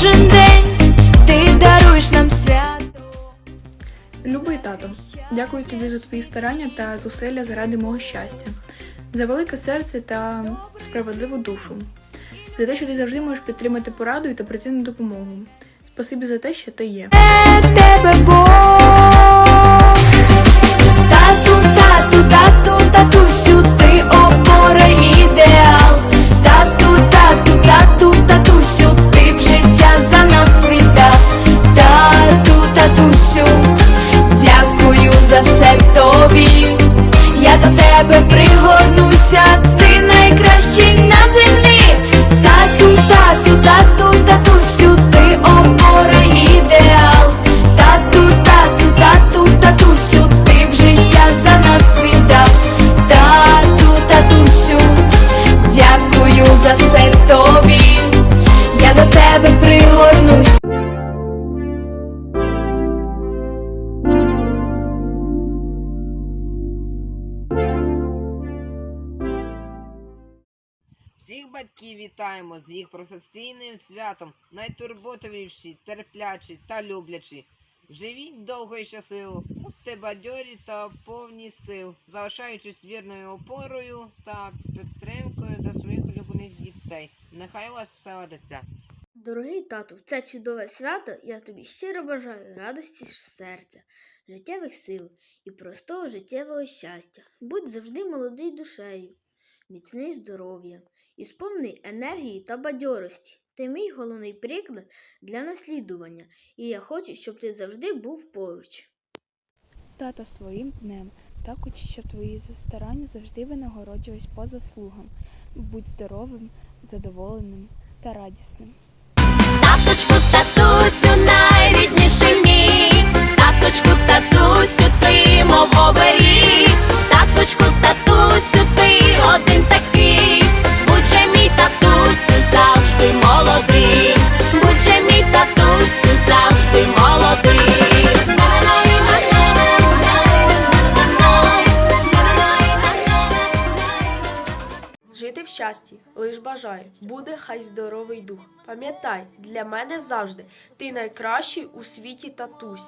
кожен день ти даруєш нам свято. Любий тато, дякую тобі за твої старання та зусилля заради мого щастя, за велике серце та справедливу душу, за те, що ти завжди можеш підтримати пораду та прийти на допомогу. Спасибі за те, що ти є. тебе Бог. Всіх батьків вітаємо з їх професійним святом, найтурботовіші, терплячі та люблячі. Живіть довго і щасливо, будьте бадьорі та повні сил, залишаючись вірною опорою та підтримкою для своїх улюблених дітей. Нехай у вас все ладиться. Дорогий тату, в це чудове свято я тобі щиро бажаю радості серця, життєвих сил і простого життєвого щастя. Будь завжди молодий душею, міцний здоров'я і сповний енергії та бадьорості. Ти мій головний приклад для наслідування, і я хочу, щоб ти завжди був поруч. Тато з твоїм днем, також щоб твої старання завжди винагороджувались по заслугам. Будь здоровим, задоволеним та радісним. Таточку, татусю, найрідніший мій, таточку, татусю, ти мов оберіг, таточку, Щасті, лиш бажаю, буде хай здоровий дух. Пам'ятай, для мене завжди ти найкращий у світі татусь.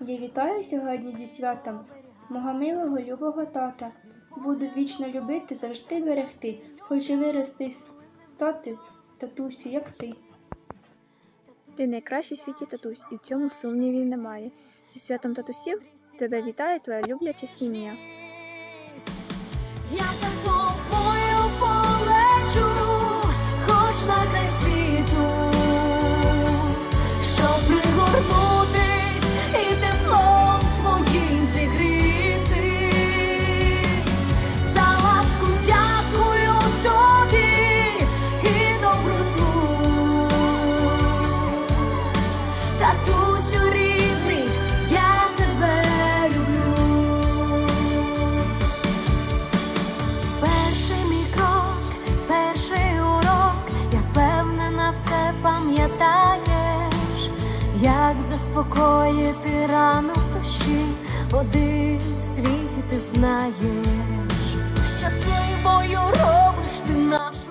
Я вітаю сьогодні зі святом мого милого любого тата. Буду вічно любити, завжди берегти. Хочу вирости с- стати татусю, як ти. Ти найкращий у світі татусь, і в цьому сумнівів немає. Зі святом татусів тебе вітає твоя любляча сім'я. Я пам'ятаєш, як заспокоїти рану в душі, один в світі ти знаєш, щасливою робиш ти нашу.